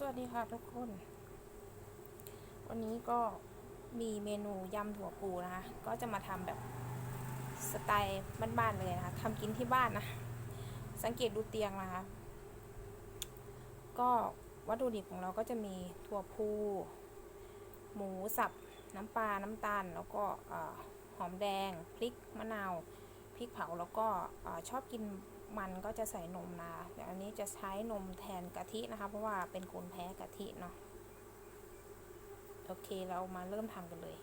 สวัสดีค่ะทุกคน วันนี้ก็มีเมนูยำถั่วปูนะคะ ก็จะมาทำแบบสไตล์บ้านๆเลยนะคะทำกินที่บ้านนะ สังเกตดูเตียงนะคะ ก็วัตถุดิบของเราก็จะมีถั่วพู หมูสับ น้ำปลา น้ำตาล แล้วก็อหอมแดง พริก มะนาว พริกเผา แล้วก็อชอบกิน มันก็จะใส่นมนะคะแต่อันนี้จะใช้นมแทนกะทินะคะ เพราะว่าเป็นคนแพ้กะทิเนาะโอเคเรามาเริ่มทำกันเลย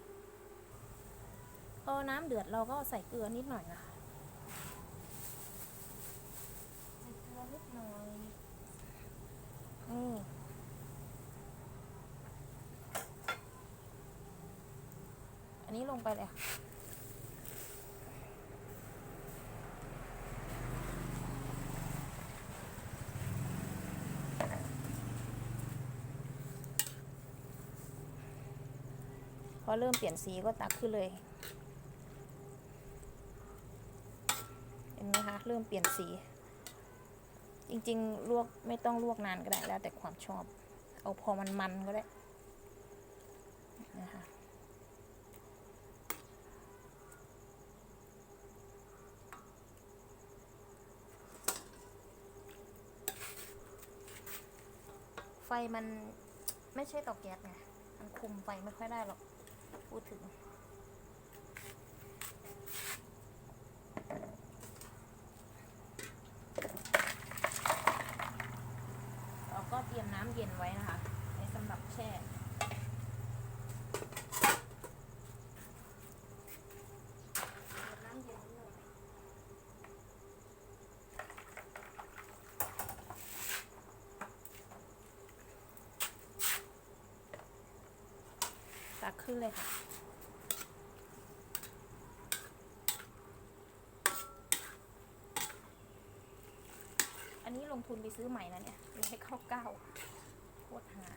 พอน้ำเดือดเราก็ใส่เกลือนิดหน่อยนะคะใส่เกลือนิดหน่อยนี่อันนี้ลงไปเลยค่ะ พอเริ่มเปลี่ยนสีก็ตักขึ้นเลย เห็นไหมคะ เริ่มเปลี่ยนสี จริงๆ ลวกไม่ต้องลวกนานก็ได้แล้วแต่ความชอบ เอาพอมันมันก็ได้นะคะไฟมันไม่ใช่เตาแก๊สไง มันคุมไฟไม่ค่อยได้หรอก พูดถึง เราก็เตรียมน้ำเย็นไว้นะคะในสำหรับแช่ น้ำเย็นนิดหน่อย ตักขึ้นเลยค่ะ อันนี้ลงทุนไปซื้อใหม่นะเนี่ยร้อยเก้าเก้าโคตรหา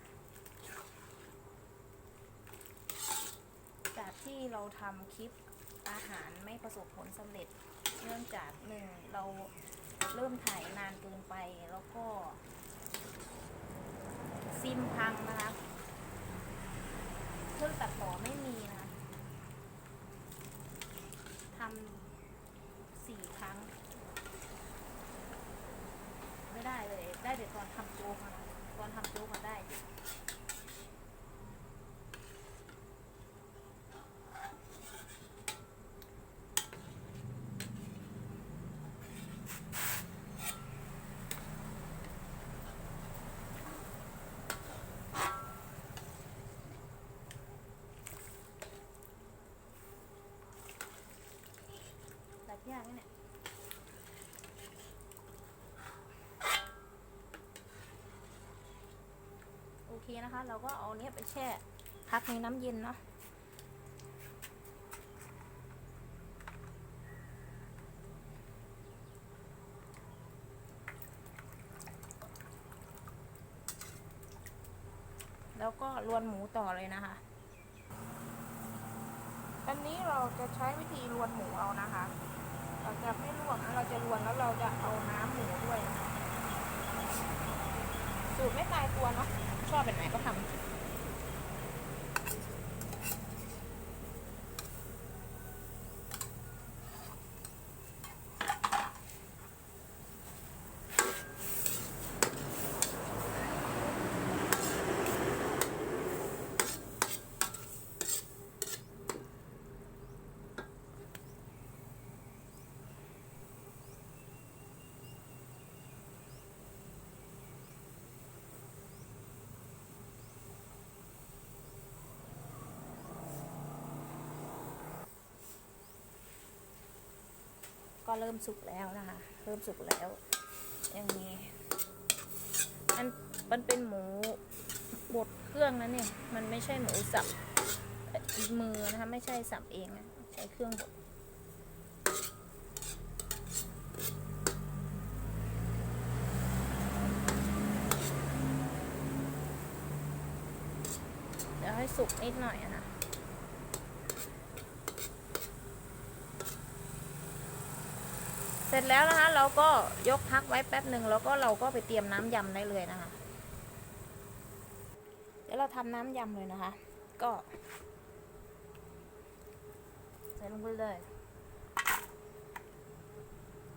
จากที่เราทำคลิปอาหารไม่ประสบผลสำเร็จ เนื่องจากหนึ่งเราเริ่มถ่ายนานเกินไปแล้วก็ซิมพังนะคะ เครื่องตัดต่อไม่มีนะคะทำสี่ครั้ง ไม่ได้เลย ได้แต่ตอนทำโจ๊กอะนะตอนทำโจ๊กมาได้ ย่ากไหมเนี่ยโอเคนะคะ เราก็เอาเนี้ยไปแช่พักในน้ำเย็นเนาะแล้วก็รวนหมูต่อเลยนะคะ อันนี้เราจะใช้วิธีรวนหมูเอานะคะ เราจะไม่ลวกนะเราจะรวนแล้วเราจะเอาน้ำหมูด้วย สูตรไม่ตายตัวเนาะชอบแบบไหนก็ทำก็ เริ่มสุกแล้วนะคะ เริ่มสุกแล้ว อย่างนี้มันมันเป็นหมูบดเครื่องนะเนี่ยมันไม่ใช่หมูสับมือนะคะ ไม่ใช่สับเองนะใช้เครื่องบดเดี๋ยวให้สุกนิดหน่อยนะ เสร็จแล้วนะคะ เราก็ยกพักไว้แป๊บหนึ่งแล้วก็เราก็ไปเตรียมน้ำยำได้เลยนะคะ เดี๋ยวเราทำน้ำยำเลยนะคะ ก็ใส่ลงไปเลย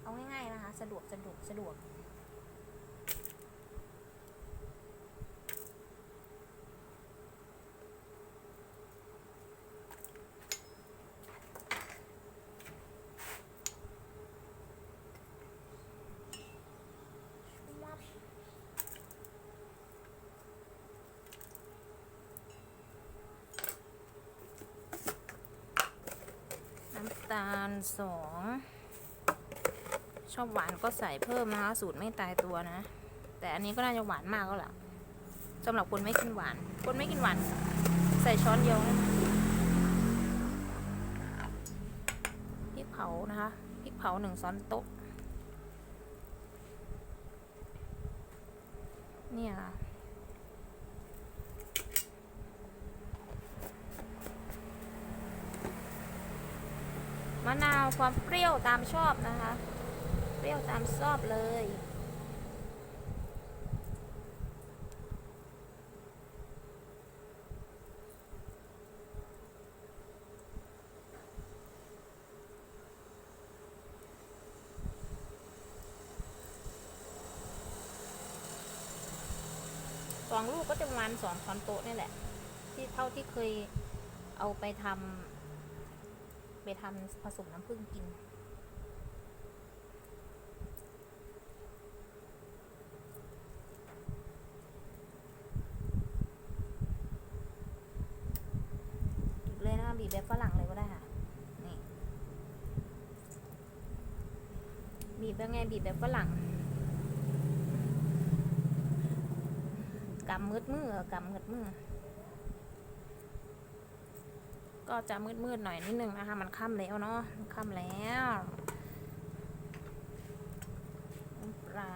เอาง่ายๆนะคะ สะดวกสะดวกสะดวก น้ำตาลสองชอบหวานก็ใส่เพิ่มนะคะ สูตรไม่ตายตัวนะ แต่อันนี้ก็น่าจะหวานมากแล้วล่ะสำหรับคนไม่กินหวาน คนไม่กินหวาน ใส่ช้อนเดียวนะพริกเผานะคะพริกเผาหนึ่งช้อนโต๊ะเนี่ยค่ะะนาวความเปรี้ยวตามชอบนะคะ เปรี้ยวตามชอบเลย สองลูกก็จะประมาณสองช้อนโต๊ะนี่แหละ ที่เท่าที่เคยเอาไปทำ ไปทำผสมน้ำผึ้งกินบีบเลยนะคะบีบแบบฝรั่งเลยก็ได้ค่ะ นี่ บีบแบบไงบีบแบบฝรั่งกำมืดมือกำมืดมือ ก็จะมืดๆหน่อยนิดนึงนะคะ มันค่ำแล้วเนาะค่ำแล้วปลา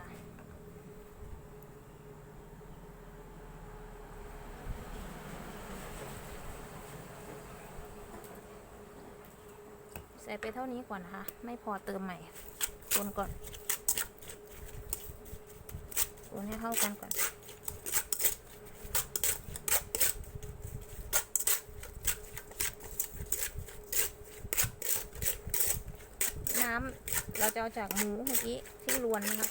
ใส่ไปเท่านี้ก่อนนะคะ ไม่พอเติมใหม่คนก่อนคนให้เข้ากันก่อนน้ำ เราจะเอาจากหมูเมื่อกี้ที่รวนนะคะ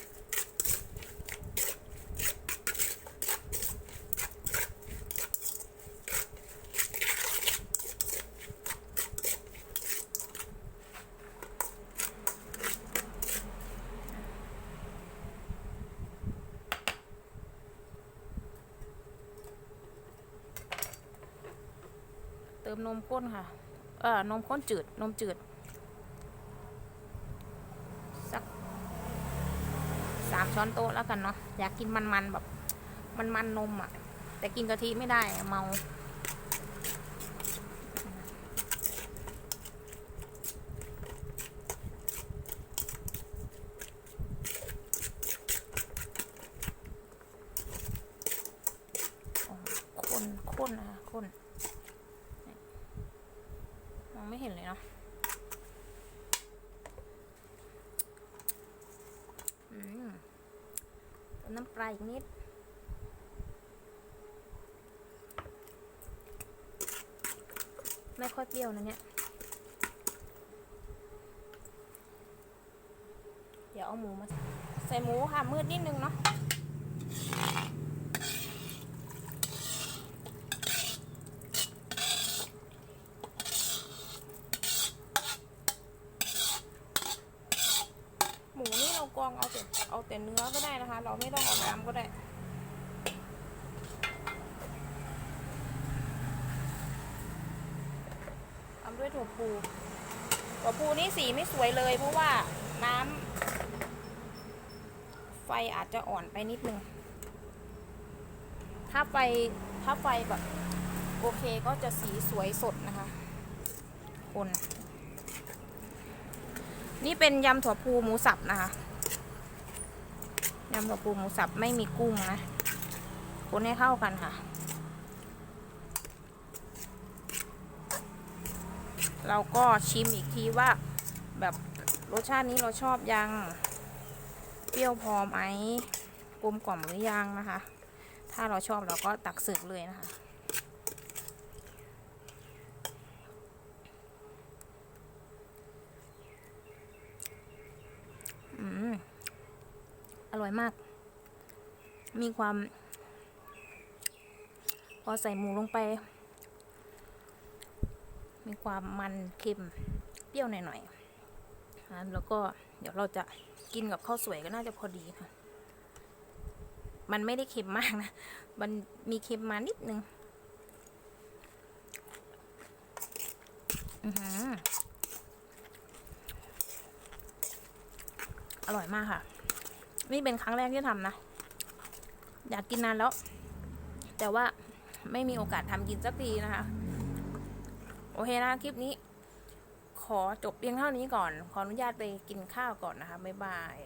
เติมนมข้นค่ะ เออนมข้นจืด นมจืด สักสามช้ อนโต๊ะแล้วกันเนาะอยากกินมันๆแบบ มันๆนมอะ่ะ แต่กินกะทิไม่ได้เมาข้นข้นนะคะข้นมองไม่เห็นเลยเนาะ อืมเติมน้ำป ลาอีกนิด ไม่ค่อยเปรี้ยวนะเนี่ย เดี๋ยวเอาหมูมา ใส่หมูค่ะ มืดนิดนึงเนาะหมูนี่เรากรองเอาแต่เอาแต่เนื้อก็ได้นะคะ เราไม่ต้องเอาน้ ก็ได้ทำด้วยถั่วพูถั่วพูนี่สีไม่สวยเลย เพราะว่าน้ำไฟอาจจะอ่อนไปนิดนึง ถ้าไฟถ้าไฟแบบโอเคก็จะสีสวยสดนะคะ คน นี่เป็นยำถั่วพูหมูสับนะคะ ยำถั่วพูหมูสับไม่มีกุ้งนะคนให้เข้ากันค่ะ เราก็ชิมอีกทีว่าแบบรสชาตินี้เราชอบยัง เปรี้ยวพอไหมกลมกล่อมหรือยังนะคะ ถ้าเราชอบเราก็ตักเสิร์ฟเลยนะคะ อร่อยมาก มีความ พอใส่หมูลงไป มีความมันเค็มเปรี้ยวหน่อยๆอะแล้วก็เดี๋ยวเราจะกินกับข้าวสวยก็น่าจะพอดีค่ะ มันไม่ได้เค็มมากนะ มันมีเค็มมานิดนึงออร่อยมากค่ะ นี่เป็นครั้งแรกที่ทำนะ อยากกินนานแล้ว แต่ว่าไม่มีโอกาสทำกินสักทีนะคะ โอเคนะคลิปนี้ ขอจบเพียงเท่านี้ก่อน ขออนุญาตไปกินข้าวก่อนนะคะ บ๊ายบาย